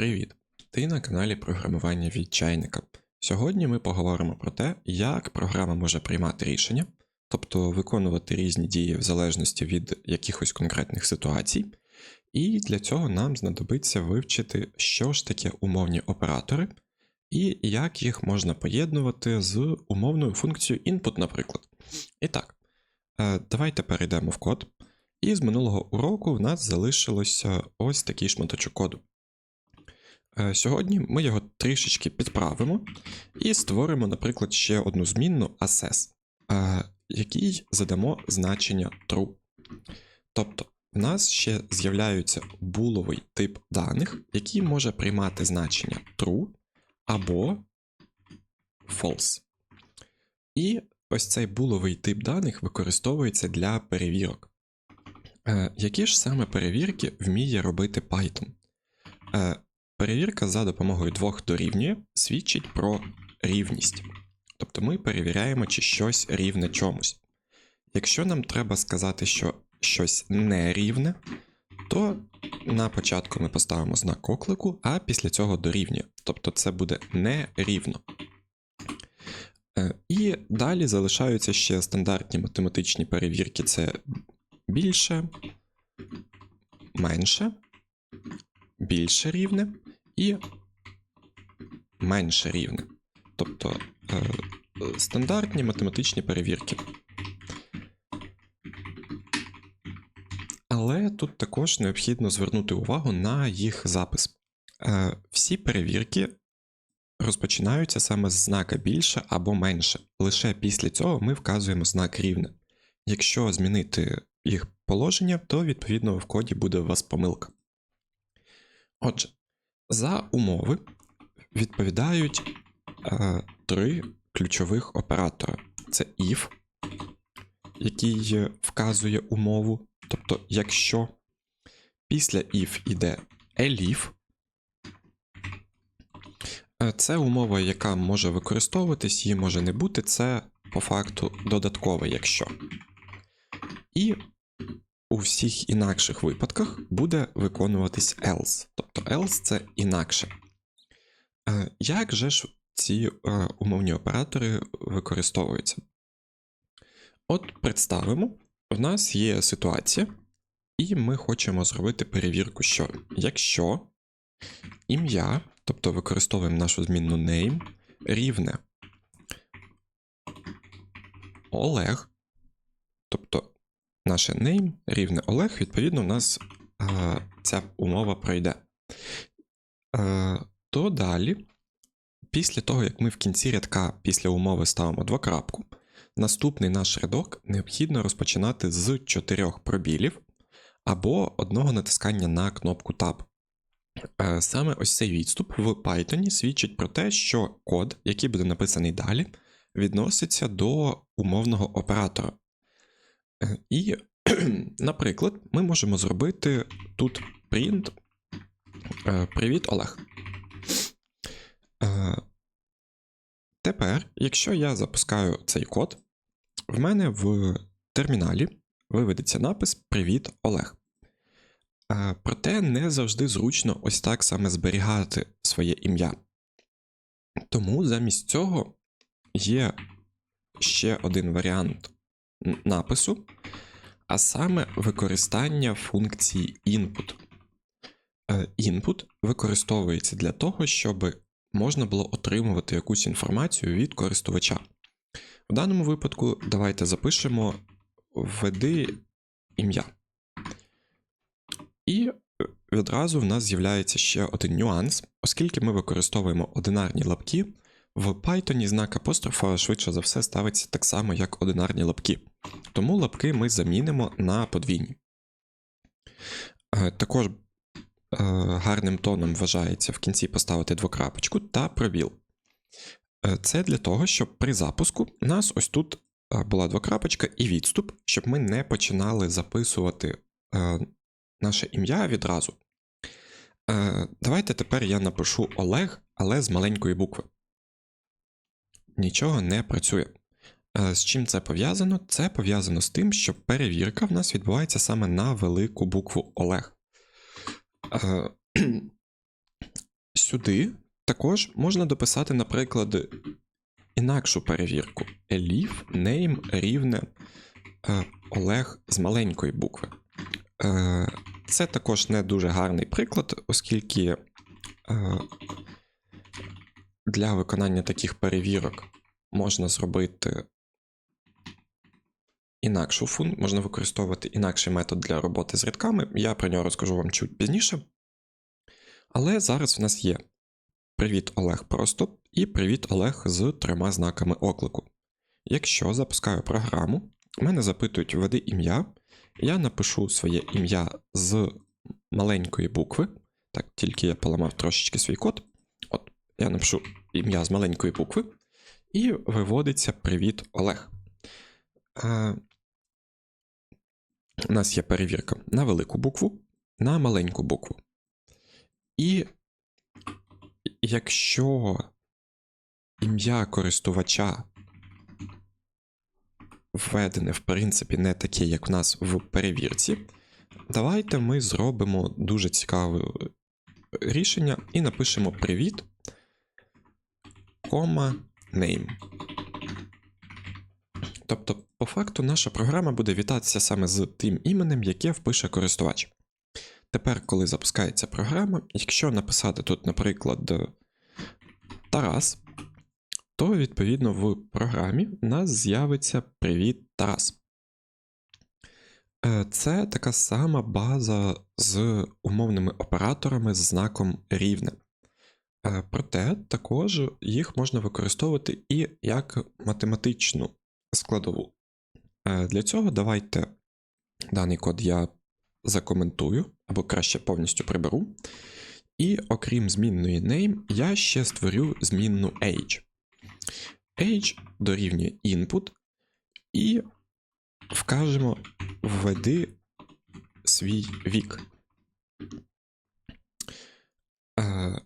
Привіт! Ти на каналі програмування від чайника. Сьогодні ми поговоримо про те, як програма може приймати рішення, тобто виконувати різні дії в залежності від якихось конкретних ситуацій. І для цього нам знадобиться вивчити, що ж таке умовні оператори, і як їх можна поєднувати з умовною функцією input, наприклад. І так, е, давайте перейдемо в код. І з минулого уроку в нас залишилося ось такий шматочок коду. Е, Сьогодні ми його трішечки підправимо і створимо, наприклад, ще одну змінну assess, е, якій задамо значення true. Тобто, в нас ще з'являється буловий тип даних, який може приймати значення true або false. І ось цей буловий тип даних використовується для перевірок. Е, Які ж саме перевірки вміє робити Python? Перевірка за допомогою двох дорівнює свідчить про рівність. Тобто ми перевіряємо, чи щось рівне чомусь. Якщо нам треба сказати, що щось не рівне, то на початку ми поставимо знак оклику, а після цього дорівнює. Тобто це буде нерівно. Е, І далі залишаються ще стандартні математичні перевірки: це більше, менше, більше рівне і менше рівне. Тобто е, стандартні математичні перевірки. Але тут також необхідно звернути увагу на їх запис. Е, Всі перевірки розпочинаються саме з знака більше або менше. Лише після цього ми вказуємо знак рівне. Якщо змінити їх положення, то відповідно в коді буде у вас помилка. Отже, за умови відповідають е, три ключових оператора: це if, який вказує умову. Тобто, якщо після if іде elif, е, це умова, яка може використовуватись, її може не бути, це по факту додаткове, якщо. І у всіх інакших випадках буде виконуватись else. Тобто else це інакше. Е, Як же ж ці е, умовні оператори використовуються? От представимо, в нас є ситуація, і ми хочемо зробити перевірку, що якщо ім'я, тобто використовуємо нашу змінну name, рівне Олег, тобто наше name рівне Олег, відповідно, у нас е, ця умова пройде. Е, то далі, після того, як ми в кінці рядка після умови ставимо двокрапку, наступний наш рядок необхідно розпочинати з чотирьох пробілів або одного натискання на кнопку Tab. Е, Саме ось цей відступ в Python свідчить про те, що код, який буде написаний далі, відноситься до умовного оператора. І, наприклад, ми можемо зробити тут print е, Привіт, Олег. Е, Тепер, якщо я запускаю цей код, в мене в терміналі виведеться напис Привіт, Олег. Е, Проте не завжди зручно ось так саме зберігати своє ім'я. Тому замість цього є ще один варіант напису, а саме використання функції input. Е, Input використовується для того, щоб можна було отримувати якусь інформацію від користувача. В даному випадку давайте запишемо введи ім'я. І відразу в нас з'являється ще один нюанс, оскільки ми використовуємо одинарні лапки, в Python знак апострофа швидше за все ставиться так само, як одинарні лапки. Тому лапки ми замінимо на подвійні. Е, Також е, гарним тоном вважається в кінці поставити двокрапочку та пробіл. Е, Це для того, щоб при запуску у нас ось тут була двокрапочка і відступ, щоб ми не починали записувати наше ім'я відразу. Давайте тепер я напишу Олег, але з маленької букви. Нічого не працює. Е, З чим це пов'язано? Це пов'язано з тим, що перевірка в нас відбувається саме на велику букву Олег. Е, сюди також можна дописати, наприклад, інакшу перевірку. Еліф, name рівне е, Олег з маленької букви. Це також не дуже гарний приклад, оскільки для виконання таких перевірок можна зробити інакшу фун, можна використовувати інакший метод для роботи з рядками. Я про нього розкажу вам чуть пізніше. Але зараз в нас є Привіт Олег просто і Привіт Олег з трьома знаками оклику. Якщо запускаю програму, мене запитують введи ім'я, я напишу своє ім'я з маленької букви. Так, тільки я поламав трошечки свій код. От, я напишу ім'я з маленької букви, і виводиться Привіт Олег. Е, у нас є перевірка на велику букву, на маленьку букву. І якщо ім'я користувача введене, в принципі, не таке, як в нас в перевірці, давайте ми зробимо дуже цікаве рішення і напишемо привіт, кома, name. Тобто, по факту, наша програма буде вітатися саме з тим іменем, яке впише користувач. Тепер, коли запускається програма, якщо написати тут, наприклад, Тарас, то відповідно в програмі в нас з'явиться Привіт, Тарас. Е, Це така сама база з умовними операторами з знаком рівне. Е, Проте також їх можна використовувати і як математичну складову. Е, Для цього давайте даний код я закоментую, або краще повністю приберу. І окрім змінної name, я ще створю змінну age. Age дорівнює input, і вкажемо введи свій вік. Е,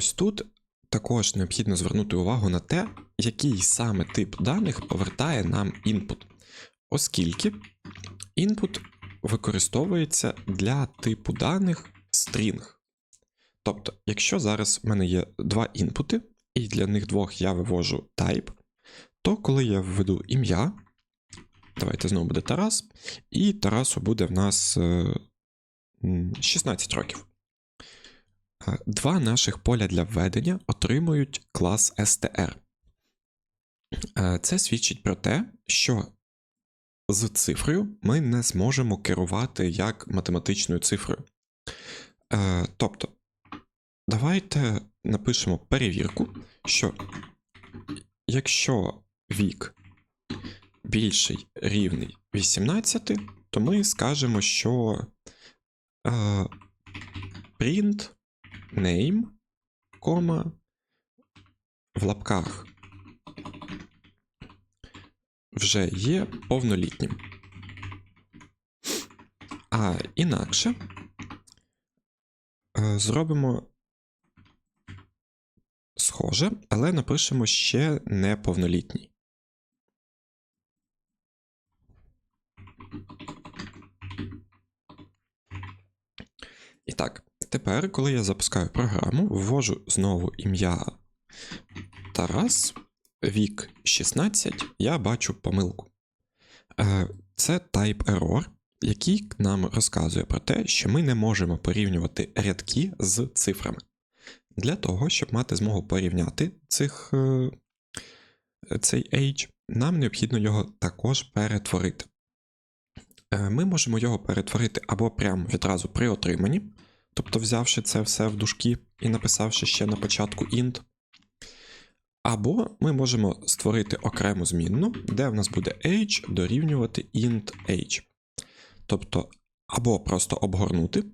Ось тут також необхідно звернути увагу на те, який саме тип даних повертає нам input, оскільки input використовується для типу даних string. Тобто, якщо зараз в мене є два інпути, і для них двох я вивожу type, то коли я введу ім'я, давайте знову буде Тарас, і Тарасу буде в нас е, 16 років. Е, Два наших поля для введення отримують клас str. Е, Це свідчить про те, що з цифрою ми не зможемо керувати як математичною цифрою. Е, Тобто, давайте напишемо перевірку, що якщо вік більший рівний 18, то ми скажемо, що print name, кома, в лапках вже є повнолітнім. А інакше е, зробимо схоже, але напишемо ще неповнолітній. І так, тепер, коли я запускаю програму, ввожу знову ім'я Тарас, вік 16, я бачу помилку. Е, Це type error, який нам розказує про те, що ми не можемо порівнювати рядки з цифрами. Для того, щоб мати змогу порівняти цих, е, цей age, нам необхідно його також перетворити. Е, Ми можемо його перетворити або прямо відразу при отриманні, тобто взявши це все в дужки і написавши ще на початку int. Або ми можемо створити окрему змінну, де в нас буде age дорівнювати int age. Тобто, або просто обгорнути,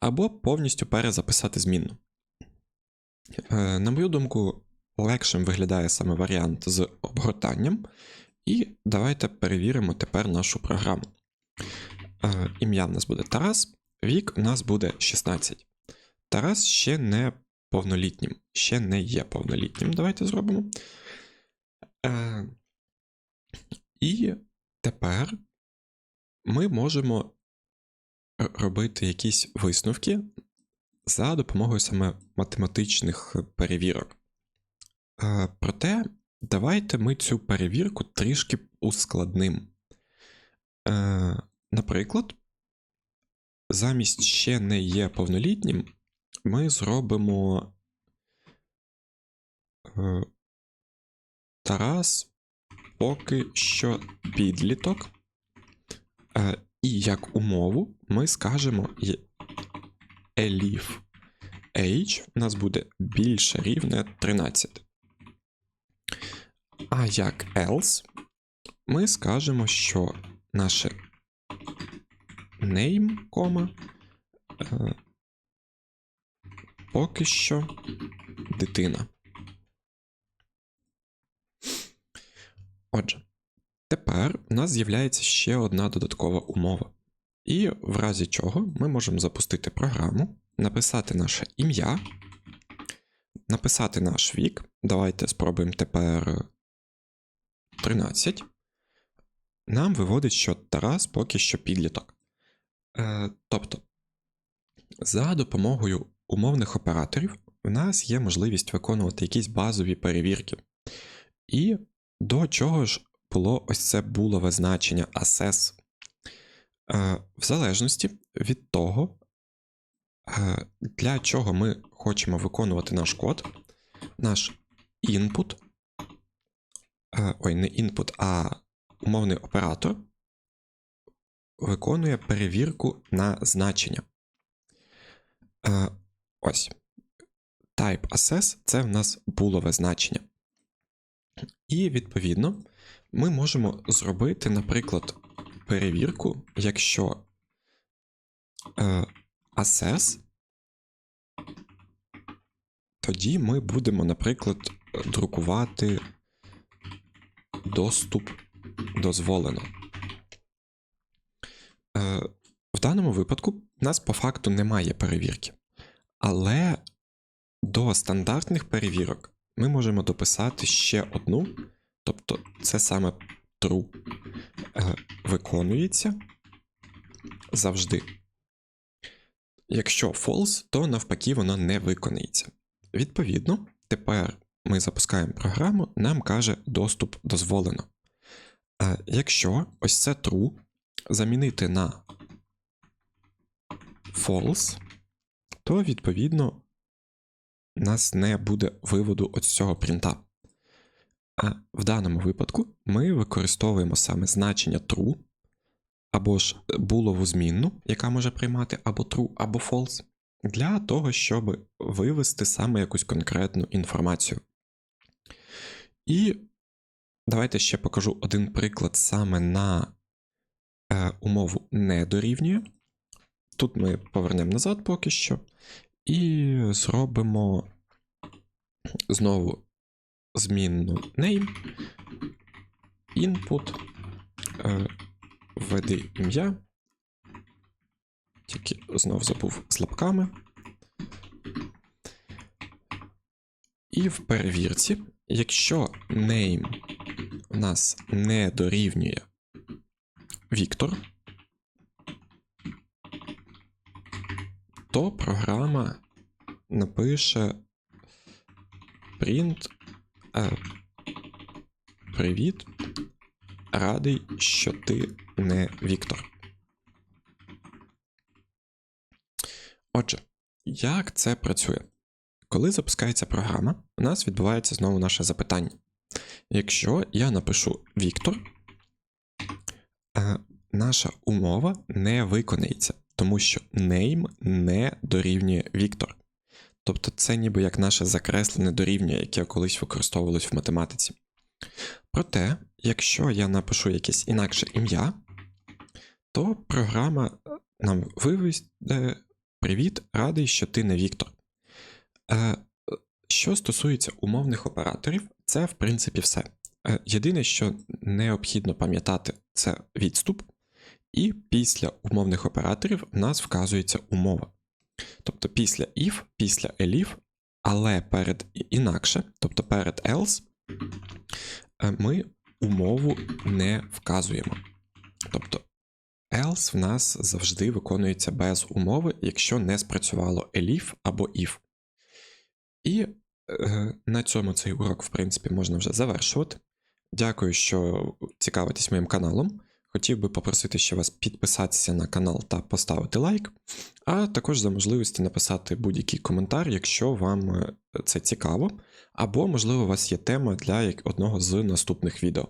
або повністю перезаписати змінну. Е, На мою думку, легшим виглядає саме варіант з обгортанням. І давайте перевіримо тепер нашу програму. Е, Ім'я в нас буде Тарас, вік у нас буде 16. Тарас ще не повнолітнім, ще не є повнолітнім. Давайте зробимо. Е, І тепер ми можемо робити якісь висновки за допомогою саме математичних перевірок. Е, Проте, давайте ми цю перевірку трішки ускладним. Е, Наприклад, замість ще не є повнолітнім, ми зробимо е, Тарас поки що підліток. Е, І як умову ми скажемо elif age у нас буде більше рівне 13. А як else ми скажемо, що наше name, кома, е, поки що дитина. Отже, тепер у нас з'являється ще одна додаткова умова. І в разі чого ми можемо запустити програму, написати наше ім'я, написати наш вік. Давайте спробуємо тепер 13. Нам виводить, що Тарас поки що підліток. Е, тобто, за допомогою умовних операторів в нас є можливість виконувати якісь базові перевірки. І до чого ж було ось це булове значення assess. Е, В залежності від того, е, для чого ми хочемо виконувати наш код, наш input, е, ой, не input, а умовний оператор виконує перевірку на значення. Е, Ось. Type assess це в нас булове значення. І відповідно ми можемо зробити, наприклад, перевірку, якщо е, assess, тоді ми будемо, наприклад, друкувати доступ дозволено. Е, в даному випадку в нас по факту немає перевірки. Але до стандартних перевірок ми можемо дописати ще одну, тобто це саме true е, виконується завжди. Якщо false, то навпаки воно не виконується. Відповідно, тепер ми запускаємо програму, нам каже доступ дозволено. Якщо ось це true замінити на false, то відповідно у нас не буде виводу ось цього принта. А в даному випадку ми використовуємо саме значення true, або ж булову змінну, яка може приймати або true, або false, для того, щоб вивести саме якусь конкретну інформацію. І давайте ще покажу один приклад саме на е, умову не дорівнює. Тут ми повернемо назад поки що. І зробимо знову змінну name, input, е, введи ім'я. Тільки знов забув з лапками. І в перевірці, якщо name у нас не дорівнює Віктор, то програма напише print е, Привіт. Радий, що ти не Віктор. Отже, як це працює? Коли запускається програма, у нас відбувається знову наше запитання. Якщо я напишу Віктор, е, наша умова не виконається, тому що name не дорівнює Віктор. Тобто це ніби як наше закреслене дорівнює, яке колись використовувалось в математиці. Проте, якщо я напишу якесь інакше ім'я, то програма нам виведе Привіт, радий, що ти не Віктор. Е, Що стосується умовних операторів, це в принципі все. Е, Єдине, що необхідно пам'ятати, це відступ, і після умовних операторів в нас вказується умова. Тобто після if, після elif, але перед інакше, тобто перед else, е, ми умову не вказуємо. Тобто else в нас завжди виконується без умови, якщо не спрацювало elif або if. І е, на цьому цей урок, в принципі, можна вже завершувати. Дякую, що цікавитесь моїм каналом. Хотів би попросити ще вас підписатися на канал та поставити лайк, а також за можливості написати будь-який коментар, якщо вам е, це цікаво, або, можливо, у вас є тема для одного з наступних відео.